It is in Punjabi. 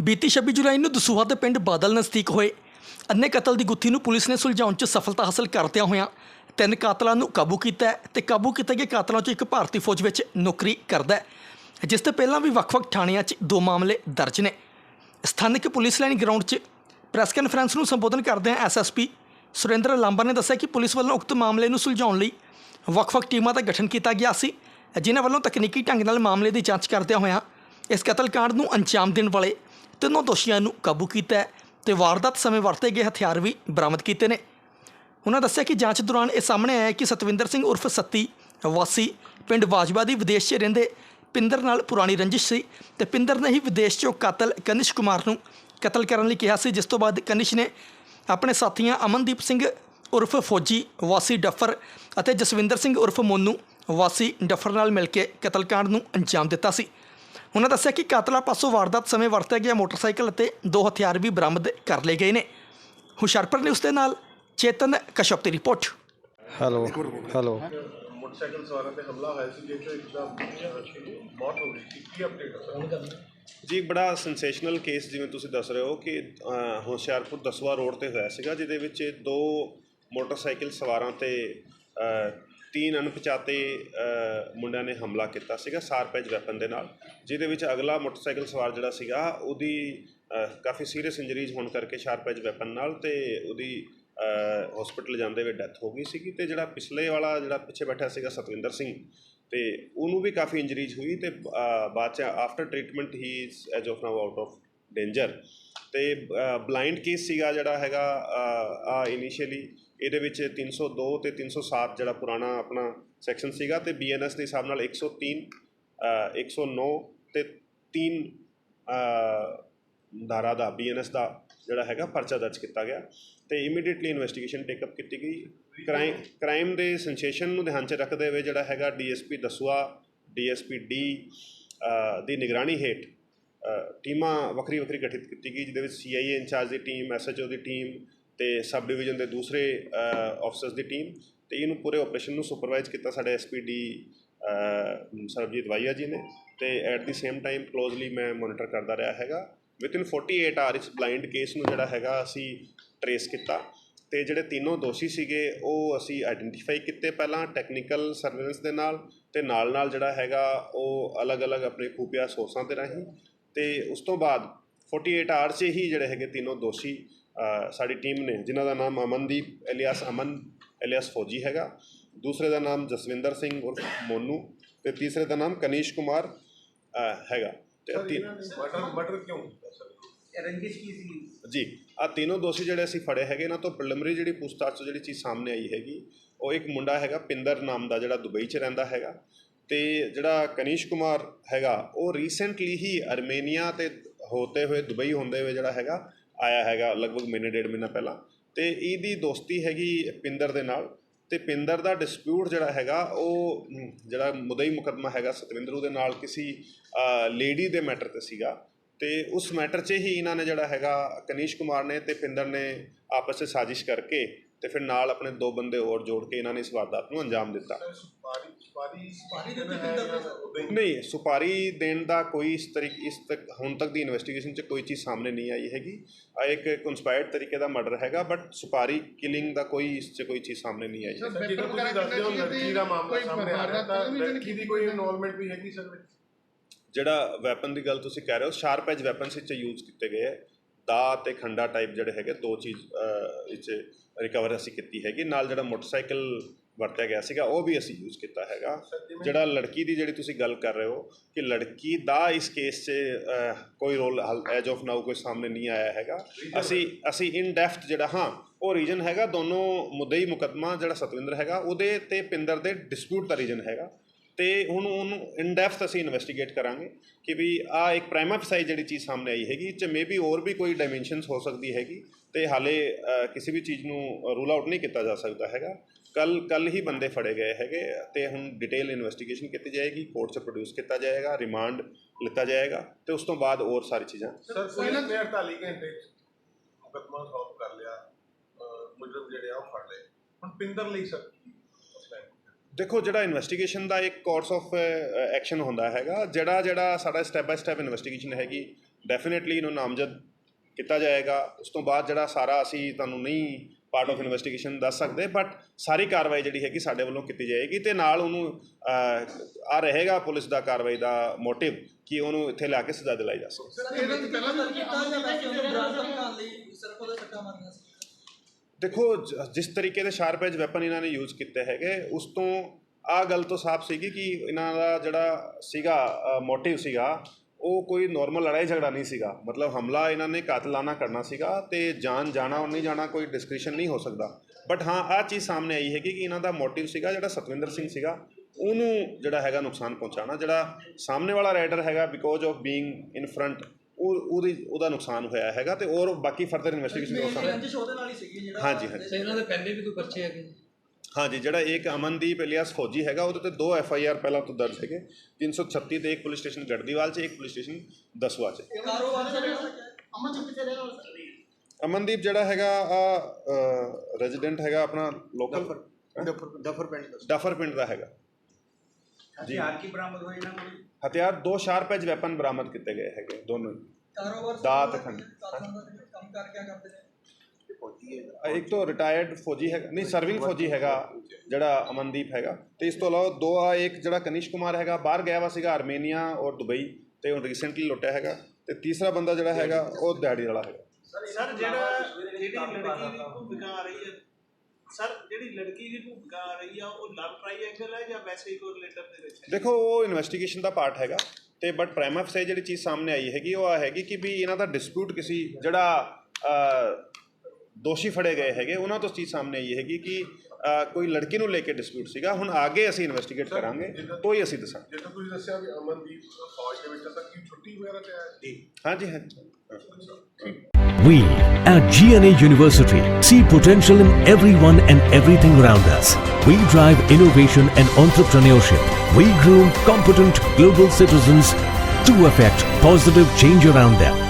ਬੀਤੀ 26 ਜੁਲਾਈ ਨੂੰ ਦਸੂਹਾ ਦੇ ਪਿੰਡ ਬਾਦਲ ਨਜ਼ਦੀਕ ਹੋਏ। ਅੰਨੇ ਕਤਲ ਦੀ ਗੁੱਥੀ ਨੂੰ ਪੁਲਿਸ ਨੇ ਸੁਲਝਾਉਣ 'ਚ ਸਫਲਤਾ ਹਾਸਲ ਕਰਦਿਆਂ ਹੋਇਆਂ ਤਿੰਨ ਕਾਤਲਾਂ ਨੂੰ ਕਾਬੂ ਕੀਤਾ ਹੈ ਤੇ ਕਾਬੂ ਕੀਤੇ ਗਏ ਕਾਤਲਾਂ 'ਚੋਂ ਇੱਕ ਭਾਰਤੀ ਫੌਜ ਵਿੱਚ ਨੌਕਰੀ ਕਰਦਾ ਹੈ, ਜਿਸ 'ਤੇ ਪਹਿਲਾਂ ਵੀ ਵੱਖ-ਵੱਖ ਥਾਣਿਆਂ 'ਚ ਦੋ ਮਾਮਲੇ ਦਰਜ ਨੇ। ਸਥਾਨਕ ਪੁਲਿਸ ਲਾਈਨ ਗਰਾਊਂਡ 'ਚ ਪ੍ਰੈਸ ਕਾਨਫਰੰਸ ਨੂੰ ਸੰਬੋਧਨ ਕਰਦਿਆਂ ਐਸਐਸਪੀ ਸੁਰਿੰਦਰ ਲਾਂਬਾ ਨੇ ਦੱਸਿਆ ਕਿ ਪੁਲਿਸ ਵੱਲੋਂ ਉਕਤ ਮਾਮਲੇ ਨੂੰ ਸੁਲਝਾਉਣ ਲਈ ਵੱਖ-ਵੱਖ ਟੀਮਾਂ ਦਾ ਗਠਨ ਕੀਤਾ ਗਿਆ ਸੀ, ਜਿਨ੍ਹਾਂ ਵੱਲੋਂ ਤਕਨੀਕੀ ਢੰਗ ਨਾਲ ਮਾਮਲੇ ਦੀ ਜਾਂਚ ਕਰਦਿਆਂ ਹੋਇਆਂ ਇਸ ਕਤਲकांड ਨੂੰ ਅੰਜਾਮ ਦੇਣ ਵਾਲੇ ਤਿੰਨੋਂ ਦੋਸ਼ੀਆਂ ਨੂੰ ਕਾਬੂ ਕੀਤਾ ਹੈ ਤੇ ਵਾਰਦਾਤ ਸਮੇਂ ਵਰਤੇ ਗਏ ਹਥਿਆਰ ਵੀ ਬਰਾਮਦ ਕੀਤੇ ਨੇ। ਉਹਨਾਂ ਦੱਸਿਆ ਕਿ ਜਾਂਚ ਦੌਰਾਨ ਇਹ ਸਾਹਮਣੇ ਆਇਆ ਕਿ ਸਤਵਿੰਦਰ ਸਿੰਘ ਉਰਫ ਸੱਤੀ ਵਾਸੀ ਪਿੰਡ ਬਾਜਵਾ ਦੀ ਵਿਦੇਸ਼ 'ਚ ਰਹਿੰਦੇ ਪਿੰਦਰ ਨਾਲ ਪੁਰਾਣੀ ਰੰਜਿਸ਼ ਸੀ ਤੇ ਪਿੰਦਰ ਨੇ ਹੀ ਵਿਦੇਸ਼ 'ਚੋਂ ਕਾਤਲ ਕਨਿਸ਼ ਕੁਮਾਰ ਨੂੰ ਕਤਲ ਕਰਨ ਲਈ ਕਿਹਾ ਸੀ, ਜਿਸ ਤੋਂ ਬਾਅਦ ਕਨਿਸ਼ ਨੇ ਆਪਣੇ ਸਾਥੀਆਂ ਅਮਨਦੀਪ ਸਿੰਘ ਉਰਫ ਫੌਜੀ ਵਾਸੀ ਡੱਫਰ ਅਤੇ ਜਸਵਿੰਦਰ ਸਿੰਘ ਉਰਫ ਮੋਨੂ ਵਾਸੀ ਡੱਫਰ ਨਾਲ ਮਿਲ ਕੇ ਕਤਲकांड ਨੂੰ ਅੰਜਾਮ ਦਿੱਤਾ ਸੀ। ਉਹਨਾਂ ਦੱਸਿਆ ਕਿ ਕਾਤਲਾਂ ਪਾਸੋਂ ਵਾਰਦਾਤ ਸਮੇਂ ਵਰਤਿਆ ਗਿਆ ਮੋਟਰਸਾਈਕਲ ਅਤੇ ਦੋ ਹਥਿਆਰ ਵੀ ਬਰਾਮਦ ਕਰ ਲਏ ਗਏ ਨੇ। ਹੁਸ਼ਿਆਰਪੁਰ ਨੇ ਉਸ ਦੇ ਨਾਲ ਚੇਤਨ ਕਸ਼ਪ ਦੀ ਰਿਪੋਰਟ। Hello hello. ਮੋਟਰਸਾਈਕਲ ਸਵਾਰਾਂ ਤੇ ਹਮਲਾ ਹੋਇਆ ਸੀ ਜਿਸ ਵਿੱਚ ਇੱਕ ਦਾ ਮੌਤ ਹੋ ਗਈ ਸੀ। ਕੀ ਅਪਡੇਟ ਹੈ ਸਰ? ਜੀ ਬੜਾ ਸੈਂਸੇਸ਼ਨਲ ਕੇਸ ਜਿਵੇਂ ਤੁਸੀਂ ਦੱਸ ਰਹੇ ਹੋ ਕਿ ਹੁਸ਼ਿਆਰਪੁਰ ਦਸਵਾ ਰੋਡ ਤੇ ਹੋਇਆ ਸੀਗਾ ਜਿਹਦੇ ਵਿੱਚ ਦੋ ਮੋਟਰਸਾਈਕਲ ਸਵਾਰਾਂ ਤੇ ਤਿੰਨ ਅਣਪਛਾਤੇ ਮੁੰਡਿਆਂ ਨੇ ਹਮਲਾ ਕੀਤਾ ਸੀਗਾ ਸਾਰਪੈਜ ਵੈਪਨ ਦੇ ਨਾਲ, ਜਿਹਦੇ ਵਿੱਚ ਅਗਲਾ ਮੋਟਰਸਾਈਕਲ ਸਵਾਰ ਜਿਹੜਾ ਸੀਗਾ, ਉਹਦੀ ਕਾਫੀ ਸੀਰੀਅਸ ਇੰਜਰੀਜ਼ ਹੋਣ ਕਰਕੇ ਸ਼ਾਰਪੈਜ ਵੈਪਨ ਨਾਲ ਤੇ ਉਹਦੀ ਹਸਪੀਟਲ ਜਾਂਦੇ ਹੋਏ ਡੈਥ ਹੋ ਗਈ ਸੀਗੀ ਤੇ ਜਿਹੜਾ ਪਿਛਲੇ ਵਾਲਾ ਜਿਹੜਾ ਪਿੱਛੇ ਬੈਠਾ ਸੀਗਾ ਸਤਵਿੰਦਰ ਸਿੰਘ, ਤੇ ਉਹਨੂੰ ਵੀ ਕਾਫੀ ਇੰਜਰੀਜ਼ ਹੋਈ ਤੇ ਬਾਅਦ ਚ after treatment he is as of now out of danger ਤੇ ਬਲਾਈਂਡ ਕੇਸ ਸੀਗਾ ਜਿਹੜਾ ਹੈਗਾ ਆ ਇਨੀਸ਼ੀਅਲੀ ਇਹਦੇ ਵਿੱਚ 302 ਤੇ 307 ਜਿਹੜਾ ਪੁਰਾਣਾ ਆਪਣਾ ਸੈਕਸ਼ਨ ਸੀਗਾ ਤੇ ਬੀਐਨਐਸ ਦੇ ਹਿਸਾਬ ਨਾਲ 103 ਅ, 109 ਤੇ 3 ਧਾਰਾ ਦਾ ਬੀਐਨਐਸ ਦਾ ਜਿਹੜਾ ਹੈਗਾ ਪਰਚਾ ਦਰਜ ਕੀਤਾ ਗਿਆ ਤੇ ਇਮੀਡੀਏਟਲੀ ਇਨਵੈਸਟੀਗੇਸ਼ਨ ਟੇਕ ਅਪ ਕੀਤੀ ਗਈ। ਕ੍ਰਾਈਮ ਕ੍ਰਾਈਮ ਦੇ ਸੈਂਸੇਸ਼ਨ ਨੂੰ ਧਿਆਨ 'ਚ ਰੱਖਦੇ ਹੋਏ ਜਿਹੜਾ ਹੈਗਾ ਡੀਐਸਪੀ ਦਸੂਆ ਡੀਐਸਪੀ ਡੀ ਦੀ ਨਿਗਰਾਨੀ ਹੇਠ ਟੀਮਾਂ ਵੱਖਰੀ ਵੱਖਰੀ ਗਠਿਤ ਕੀਤੀ ਗਈ, ਜਿਹਦੇ ਵਿੱਚ ਸੀਆਈਏ ਇੰਚਾਰਜ ਦੀ ਟੀਮ ਐਸਐਚਓ ਦੀ ਟੀਮ ਤੇ ਸਬ ਡਿਵੀਜ਼ਨ ਦੇ ਦੂਸਰੇ ਆਫਸਰਸ ਦੀ ਟੀਮ ਤੇ ਇਹਨੂੰ ਪੂਰੇ ਆਪਰੇਸ਼ਨ ਨੂੰ ਸੁਪਰਵਾਈਜ਼ ਕੀਤਾ ਸਾਡੇ ਐਸਪੀਡੀ ਸਰਬਜੀਤ ਵਾਈਆ ਜੀ ਨੇ ਤੇ at the same time closely ਮੈਂ ਮੋਨੀਟਰ ਕਰਦਾ ਰਿਹਾ ਹੈਗਾ। ਵਿਦਿਨ 48 ਆਰ ਇਸ ਬਲਾਈਂਡ ਕੇਸ ਨੂੰ ਜਿਹੜਾ ਹੈਗਾ ਅਸੀਂ ਟਰੇਸ ਕੀਤਾ ਤੇ ਜਿਹੜੇ ਤਿੰਨੋਂ ਦੋਸ਼ੀ ਸੀਗੇ ਉਹ ਅਸੀਂ ਆਇਡੈਂਟੀਫਾਈ ਕੀਤੇ ਪਹਿਲਾਂ ਟੈਕਨੀਕਲ ਸਰਵੇਲੈਂਸ ਦੇ ਨਾਲ ਤੇ ਨਾਲ ਨਾਲ ਜਿਹੜਾ ਹੈਗਾ ਉਹ ਅਲੱਗ-ਅਲੱਗ ਆਪਣੇ ਖੂਫੀਆ ਸੋਰਸਾਂ ਤੇ ਰਾਹੀਂ ਤੇ ਉਸ ਤੋਂ ਬਾਅਦ 48 ਆਰ 'ਚ ਹੀ ਜਿਹੜੇ ਹੈਗੇ ਤਿੰਨੋਂ ਦੋਸ਼ੀ ਸਾਡੀ ਟੀਮ ਨੇ ਜਿਨ੍ਹਾਂ ਦਾ ਨਾਮ ਅਮਨਦੀਪ ਐਲੀਆਸ ਅਮਨ ਐਲੀਆਸ ਫੌਜੀ ਹੈਗਾ। ਦੂਸਰੇ ਦਾ ਨਾਮ ਜਸਵਿੰਦਰ ਸਿੰਘ ਉਰਫ ਮੋਨੂ ਤੇ ਤੀਸਰੇ ਦਾ ਨਾਮ ਕਨੀਸ਼ ਕੁਮਾਰ ਹੈਗਾ। ਤੇ ਨੇ ਮਰਡਰ ਮਰਡਰ ਕਿਉਂ? ਰੰਜਿਸ਼ ਕੀ ਸੀ ਜੀ ਆ ਤਿੰਨੋਂ ਦੋਸ਼ੀ ਜਿਹੜੇ ਅਸੀਂ ਫੜੇ ਹੈਗੇ ਇਹਨਾਂ ਤੋਂ ਪ੍ਰੀਲਿਮਿਨਰੀ ਜਿਹੜੀ ਪੁੱਛਤਾਛ 'ਚ ਜਿਹੜੀ ਚੀਜ਼ ਸਾਹਮਣੇ ਆਈ ਹੈਗੀ ਉਹ ਇੱਕ ਮੁੰਡਾ ਹੈਗਾ ਪਿੰਦਰ ਨਾਮ ਦਾ ਜਿਹੜਾ ਦੁਬਈ 'ਚ ਰਹਿੰਦਾ ਹੈਗਾ। ਤੇ ਜਿਹੜਾ ਕਨੀਸ਼ ਕੁਮਾਰ ਹੈਗਾ, ਉਹ ਰੀਸੈਂਟਲੀ ਹੀ ਅਰਮੇਨੀਆ ਤੇ ਹੋਤੇ ਹੋਏ ਦੁਬਈ ਹੁੰਦੇ ਹੋਏ ਜਿਹੜਾ ਹੈਗਾ, ਆਇਆ ਹੈਗਾ ਲਗਭਗ ਮਹੀਨੇ, ਡੇਢ ਮਹੀਨਾ ਪਹਿਲਾਂ। ਤੇ ਇਹਦੀ ਦੋਸਤੀ ਹੈਗੀ ਪਿੰਦਰ ਦੇ ਨਾਲ। ਤੇ ਪਿੰਦਰ ਦਾ ਡਿਸਪਿਊਟ ਜਿਹੜਾ ਹੈਗਾ, ਉਹ ਜਿਹੜਾ ਮੁਦਈ ਮੁਕੱਦਮਾ ਹੈਗਾ ਸਤਵਿੰਦਰੂ ਦੇ ਨਾਲ ਕਿਸੇ ਲੇਡੀ ਦੇ ਮੈਟਰ ਤੇ ਸੀਗਾ। ਤੇ ਉਸ ਮੈਟਰ 'ਚ ਹੀ ਇਹਨਾਂ ਨੇ ਜਿਹੜਾ ਹੈਗਾ, ਕਨੀਸ਼ ਕੁਮਾਰ ਨੇ ਤੇ ਪਿੰਦਰ ਨੇ ਆਪਸ 'ਚ ਸਾਜ਼ਿਸ਼ ਕਰਕੇ ਤੇ ਫਿਰ ਨਾਲ ਆਪਣੇ ਦੋ ਬੰਦੇ ਹੋਰ ਜੋੜ ਕੇ ਇਹਨਾਂ ਨੇ ਇਸ ਵਾਰਦਾਤ ਨੂੰ ਅੰਜਾਮ ਦਿੱਤਾ। ਸੁਪਾਰੀ ਸੁਪਾਰੀ ਸੁਪਾਰੀ ਦੇ ਪਿੰਦਰ ਉਦਾਂ ਹੀ ਨਹੀਂ ਸੁਪਾਰੀ ਦੇਣ ਦਾ ਕੋਈ ਇਸ ਤਰੀਕ ਇਸ ਤੱਕ ਹੁਣ ਤੱਕ ਦੀ ਇਨਵੈਸਟੀਗੇਸ਼ਨ 'ਚ ਕੋਈ ਚੀਜ਼ ਸਾਹਮਣੇ ਨਹੀਂ ਆਈ ਹੈਗੀ। ਆ ਇੱਕ ਕਨਸਪਾਇਰਡ ਤਰੀਕੇ ਦਾ ਮਰਡਰ ਹੈਗਾ ਬਟ ਸੁਪਾਰੀ ਕਿਲਿੰਗ ਦਾ ਕੋਈ ਇਸ 'ਚ ਕੋਈ ਚੀਜ਼ ਸਾਹਮਣੇ ਨਹੀਂ ਆਈ ਸਰ ਜੇਕਰ ਤੁਸੀਂ ਦੱਸਦੇ ਹੋ ਲੜਕੀ ਦਾ ਮਾਮਲਾ ਸਾਹਮਣੇ ਆ ਰਿਹਾ ਤਾਂ ਲੜਕੀ ਦੀ ਕੋਈ ਇਨਵੋਲਵਮੈਂਟ ਵੀ ਹੈਗੀ ਸਰ? ਵਿੱਚ ਜਿਹੜਾ ਵੈਪਨ ਦੀ ਗੱਲ ਤੁਸੀਂ ਕਹਿ ਰਹੇ ਹੋ ਸ਼ਾਰਪ ਐਜ ਵੈਪਨਸ ਵਿੱਚ ਯੂਜ਼ ਕੀਤੇ ਗਏ ਹੈ ਦਾ ਤੇ ਖੰਡਾ ਟਾਈਪ ਜਿਹੜੇ ਹੈਗੇ ਦੋ ਚੀਜ਼ ਵਿੱਚ ਰਿਕਵਰ ਅਸੀਂ ਕੀਤੀ ਹੈਗੀ। ਨਾਲ ਜਿਹੜਾ ਮੋਟਰਸਾਈਕਲ ਵਰਤਿਆ ਗਿਆ ਸੀਗਾ ਉਹ ਵੀ ਅਸੀਂ ਯੂਜ਼ ਕੀਤਾ ਹੈਗਾ। ਜਿਹੜਾ ਲੜਕੀ ਦੀ ਜਿਹੜੀ ਤੁਸੀਂ ਗੱਲ ਕਰ ਰਹੇ ਹੋ ਕਿ ਲੜਕੀ ਦਾ ਇਸ ਕੇਸ 'ਚ ਕੋਈ ਰੋਲ ਐਜ ਆਫ ਨਾਓ ਕੋਈ ਸਾਹਮਣੇ ਨਹੀਂ ਆਇਆ ਹੈਗਾ। ਅਸੀਂ ਅਸੀਂ ਇਨ ਡੈਫਥ ਜਿਹੜਾ ਹਾਂ ਉਹ ਰੀਜਨ ਹੈਗਾ ਦੋਨੋਂ ਮੁੱਦਈ ਮੁਕੱਦਮਾ ਜਿਹੜਾ ਸਤਵਿੰਦਰ ਹੈਗਾ ਉਹਦੇ ਤੇ ਪਿੰਦਰ ਦੇ ਡਿਸਪਿਊਟ ਦਾ ਰੀਜਨ ਹੈਗਾ। ਤੇ ਹੁਣ ਉਹਨੂੰ ਇਨ ਡੈਪਥ ਅਸੀਂ ਇਨਵੈਸਟੀਗੇਟ ਕਰਾਂਗੇ ਕਿ ਵੀ ਆ ਇੱਕ ਪ੍ਰਾਈਮਾ ਫਸਾਈ ਜਿਹੜੀ ਚੀਜ਼ ਸਾਹਮਣੇ ਆਈ ਹੈਗੀ ਚ ਮੇਬੀ ਹੋਰ ਵੀ ਕੋਈ ਡਾਈਮੈਂਸ਼ਨਸ ਹੋ ਸਕਦੀ ਹੈਗੀ। ਤੇ ਹਾਲੇ ਕਿਸੇ ਵੀ ਚੀਜ਼ ਨੂੰ ਰੂਲ ਆਊਟ ਨਹੀਂ ਕੀਤਾ ਜਾ ਸਕਦਾ ਹੈਗਾ। ਕੱਲ ਕੱਲ ਹੀ ਬੰਦੇ ਫੜੇ ਗਏ ਹੈਗੇ ਤੇ ਹੁਣ ਡਿਟੇਲ ਇਨਵੈਸਟੀਗੇਸ਼ਨ ਕੀਤੀ ਜਾਏਗੀ ਕੋਰਟ 'ਚ ਪ੍ਰੋਡਿਊਸ ਕੀਤਾ ਜਾਏਗਾ ਰਿਮਾਂਡ ਲਿੱਤਾ ਜਾਏਗਾ ਤੇ ਉਸ ਤੋਂ ਬਾਅਦ ਹੋਰ ਸਾਰੀ ਚੀਜ਼ਾਂ। ਸਰ ਪੁਲਿਸ ਨੇ 48 ਘੰਟੇ 'ਚ ਮੁਕੱਦਮਾ ਸੋਲਵ ਕਰ ਲਿਆ ਮੁਜਰਮ ਜਿਹੜੇ ਆ ਉਹ ਫੜ ਲਏ। ਹੁਣ ਪਿੰਦਰ ਲਈ ਸਰ? ਦੇਖੋ ਜਿਹੜਾ ਇਨਵੈਸਟੀਗੇਸ਼ਨ ਦਾ ਇੱਕ ਕੋਰਸ ਆਫ ਐਕਸ਼ਨ ਹੁੰਦਾ ਹੈਗਾ ਜਿਹੜਾ ਜਿਹੜਾ ਸਾਡਾ ਸਟੈਪ ਬਾਈ ਸਟੈਪ ਇਨਵੈਸਟੀਗੇਸ਼ਨ ਹੈਗੀ ਡੈਫੀਨਿਟਲੀ ਇਹਨੂੰ ਨਾਮਜ਼ਦ ਕੀਤਾ ਜਾਏਗਾ। ਉਸ ਤੋਂ ਬਾਅਦ ਜਿਹੜਾ ਸਾਰਾ ਅਸੀਂ ਤੁਹਾਨੂੰ ਨਹੀਂ ਪਾਰਟ ਆਫ ਇਨਵੈਸਟੀਗੇਸ਼ਨ ਦੱਸ ਸਕਦੇ ਬਟ ਸਾਰੀ ਕਾਰਵਾਈ ਜਿਹੜੀ ਹੈਗੀ ਸਾਡੇ ਵੱਲੋਂ ਕੀਤੀ ਜਾਏਗੀ ਤੇ ਨਾਲ ਉਹਨੂੰ ਆ ਰਹੇਗਾ ਪੁਲਿਸ ਦਾ ਕਾਰਵਾਈ ਦਾ ਮੋਟਿਵ ਕਿ ਉਹਨੂੰ ਇੱਥੇ ਲਿਆ ਕੇ ਸਜ਼ਾ ਦਿਲਾਈ ਜਾ ਸਕੇ। ਪਹਿਲਾਂ ਵੀ ਦੇਖੋ ਜਿਸ ਤਰੀਕੇ ਦੇ ਸ਼ਾਰਪ ਐਜ ਵੈਪਨ ਇਹਨਾਂ ਨੇ ਯੂਜ਼ ਕੀਤੇ ਹੈਗੇ ਉਸ ਤੋਂ ਆ ਗੱਲ ਤੋਂ ਸਾਫ਼ ਸੀਗੀ ਕਿ ਇਹਨਾਂ ਦਾ ਜਿਹੜਾ ਸੀਗਾ ਮੋਟਿਵ ਸੀਗਾ ਉਹ ਕੋਈ ਨਾਰਮਲ ਲੜਾਈ ਝਗੜਾ ਨਹੀਂ ਸੀਗਾ। ਮਤਲਬ ਹਮਲਾ ਇਹਨਾਂ ਨੇ ਕਾਤਲਾਨਾ ਕਰਨਾ ਸੀਗਾ ਤੇ ਜਾਨ ਜਾਣਾ ਔਰ ਨਹੀਂ ਜਾਣਾ ਕੋਈ ਡਿਸਕ੍ਰਿਸ਼ਨ ਨਹੀਂ ਹੋ ਸਕਦਾ। ਬਟ ਹਾਂ ਆ ਚੀਜ਼ ਸਾਹਮਣੇ ਆਈ ਹੈਗੀ ਕਿ ਇਹਨਾਂ ਦਾ ਮੋਟਿਵ ਸੀਗਾ ਜਿਹੜਾ ਸਤਵਿੰਦਰ ਸਿੰਘ ਸੀਗਾ ਉਹਨੂੰ ਜਿਹੜਾ ਹੈਗਾ ਨੁਕਸਾਨ ਪਹੁੰਚਾਉਣਾ ਜਿਹੜਾ ਸਾਹਮਣੇ ਵਾਲਾ ਰਾਈਡਰ ਹੈਗਾ because of being in front ਉਹ ਉਹਦੀ ਉਹਦਾ ਨੁਕਸਾਨ ਹੋਇਆ ਹੈਗਾ ਤੇ ਔਰ ਬਾਕੀ ਫਰਦਰ ਇਨਵੈਸਟੀਗੇਸ਼ਨ ਹੋ ਸਕਦਾ। ਹੀ ਹਾਂਜੀ ਹਾਂਜੀ। ਇਹਨਾਂ ਦੇ ਪਹਿਲੇ ਵੀ ਕੋਈ ਪਰਚੇ ਹੈਗੇ? ਹਾਂਜੀ ਜਿਹੜਾ ਇੱਕ ਅਮਨਦੀਪ ਇਲੀਆਸ ਫੌਜੀ ਹੈਗਾ ਉਹਦੇ ਤੇ ਦੋ ਐਫ ਆਈ ਆਰ ਪਹਿਲਾਂ ਤੋਂ ਦਰਜ ਹੈਗੇ। 336 ਤੇ ਇੱਕ ਪੁਲਿਸ ਸਟੇਸ਼ਨ ਗੜਦੀਵਾਲ 'ਚ ਇੱਕ ਪੁਲਿਸ ਸਟੇਸ਼ਨ ਦਸਵਾ 'ਚ। ਅਮਨਦੀਪ ਜਿਹੜਾ ਹੈਗਾ ਆ ਰੈਜ਼ੀਡੈਂਟ ਹੈਗਾ ਆਪਣਾ ਲੋਕਲ ਦਫਰ ਪਿੰਡ ਡਫਰ ਪਿੰਡ ਦਾ ਹੈਗਾ। ਜੀ। ਹਥਿਆਰ ਕੀ ਬਰਾਮਦ ਹੋਏ ਇਹਨਾਂ ਕੋਲ? ਹਥਿਆਰ ਦੋ ਸ਼ਾਰਪ ਐਜ ਵੈਪਨ ਬਰਾਮਦ ਕੀਤੇ ਗਏ ਹੈਗੇ ਦੋਨੋਂ ਹੀ। ਕਾਰੋਬਾਰ ਦਾਤ ਖੰਡ। ਕੰਮ ਕਰ ਕਿਆ ਕਰਦੇ ਨੇ? ਇੱਕ ਤੋਂ ਰਿਟਾਇਰਡ ਫੌਜੀ ਹੈਗਾ ਨਹੀਂ ਸਰਵਿੰਗ ਫੌਜੀ ਹੈਗਾ ਜਿਹੜਾ ਅਮਨਦੀਪ ਹੈਗਾ। ਤੇ ਇਸ ਤੋਂ ਇਲਾਵਾ ਦੋ ਆ ਇੱਕ ਜਿਹੜਾ ਕਨਿਸ਼ ਕੁਮਾਰ ਹੈਗਾ ਬਾਹਰ ਗਿਆ ਵਾ ਸੀਗਾ ਆਰਮੇਨੀਆ ਔਰ ਦੁਬਈ ਤੇ ਹੁਣ ਰੀਸੈਂਟਲੀ ਲੁੱਟਿਆ ਹੈਗਾ। ਤੇ ਤੀਸਰਾ ਬੰਦਾ ਜਿਹੜਾ ਹੈਗਾ ਉਹ ਦਿਹਾੜੀ ਵਾਲਾ ਹੈਗਾ। ਸਰ ਜਿਹੜਾ ਜਿਹੜੀ ਲੜਕੀ ਦੀ ਭੂਮਿਕਾ ਆ ਰਹੀ ਹੈ ਸਰ ਜਿਹੜੀ ਲੜਕੀ ਦੀ ਭੂਮਿਕਾ ਆ ਰਹੀ ਆ ਉਹ ਲਵ ਟ੍ਰਾਈਐਂਗਲ ਹੈ ਜਾਂ ਵੈਸੇ ਹੀ ਕੋਈ ਰਿਲੇਟਰ ਦੇ ਵਿੱਚ ਹੈ? ਦੇਖੋ ਉਹ ਇਨਵੈਸਟੀਗੇਸ਼ਨ ਦਾ ਪਾਰਟ ਹੈਗਾ ਤੇ ਬਟ ਪ੍ਰਾਈਮ ਸੇ ਜਿਹੜੀ ਚੀਜ਼ ਸਾਹਮਣੇ ਆਈ ਹੈਗੀ ਉਹ ਆ ਹੈਗੀ ਕਿ ਵੀ ਇਹਨਾਂ ਦਾ ਡਿਸਪਿਊਟ ਕਿਸੇ ਜਿਹੜਾ ਅ, ਦੋਸ਼ੀ ਫੜੇ ਗਏ ਹੈਗੇ ਉਹਨਾਂ ਤੋਂ ਚੀਜ਼ ਸਾਹਮਣੇ ਆਈ ਹੈਗੀ ਕਿ ਕੋਈ ਲੜਕੀ ਨੂੰ ਲੈ ਕੇ ਡਿਸਪਿਊਟ ਸੀਗਾ ਹੁਣ ਅੱਗੇ ਅਸੀਂ ਇਨਵੈਸਟੀਗੇਟ ਕਰਾਂਗੇ ਤੋਂ ਹੀ ਅਸੀਂ ਦੱਸਾਂਗੇ ਜਿੱਦਾਂ ਤੁਸੀਂ ਦੱਸਿਆ ਵੀ ਅਮਨਦੀਪ ਫੌਜ ਦੇ ਵਿੱਚ ਤਾਂ ਕੀ ਛੁੱਟੀ ਵਗੈਰਾ ਤੇ ਆਇਆ ਜੀ ਹਾਂਜੀ ਹਾਂਜੀ We at GNA University see potential in everyone and everything around us. We drive innovation and entrepreneurship. We groom competent global citizens to affect positive change around them.